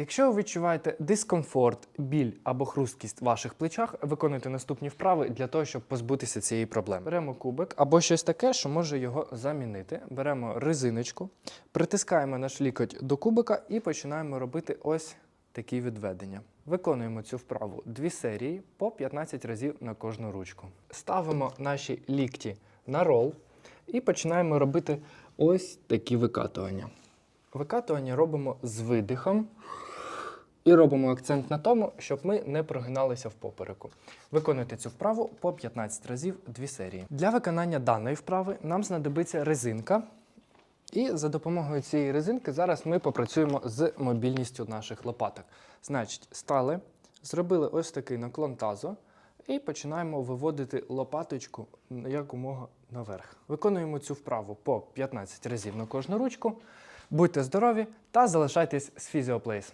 Якщо ви відчуваєте дискомфорт, біль або хрусткість в ваших плечах, виконуйте наступні вправи для того, щоб позбутися цієї проблеми. Беремо кубик або щось таке, що може його замінити. Беремо резиночку, притискаємо наш лікоть до кубика і починаємо робити ось такі відведення. Виконуємо цю вправу дві серії по 15 разів на кожну ручку. Ставимо наші лікті на рол і починаємо робити ось такі викатування. Викатування робимо з видихом. І робимо акцент на тому, щоб ми не прогиналися в попереку. Виконуйте цю вправу по 15 разів дві серії. Для виконання даної вправи нам знадобиться резинка. І за допомогою цієї резинки зараз ми попрацюємо з мобільністю наших лопаток. Значить, стали, зробили ось такий наклон тазу і починаємо виводити лопаточку якомога наверх. Виконуємо цю вправу по 15 разів на кожну ручку. Будьте здорові та залишайтесь з Фізіоплейс.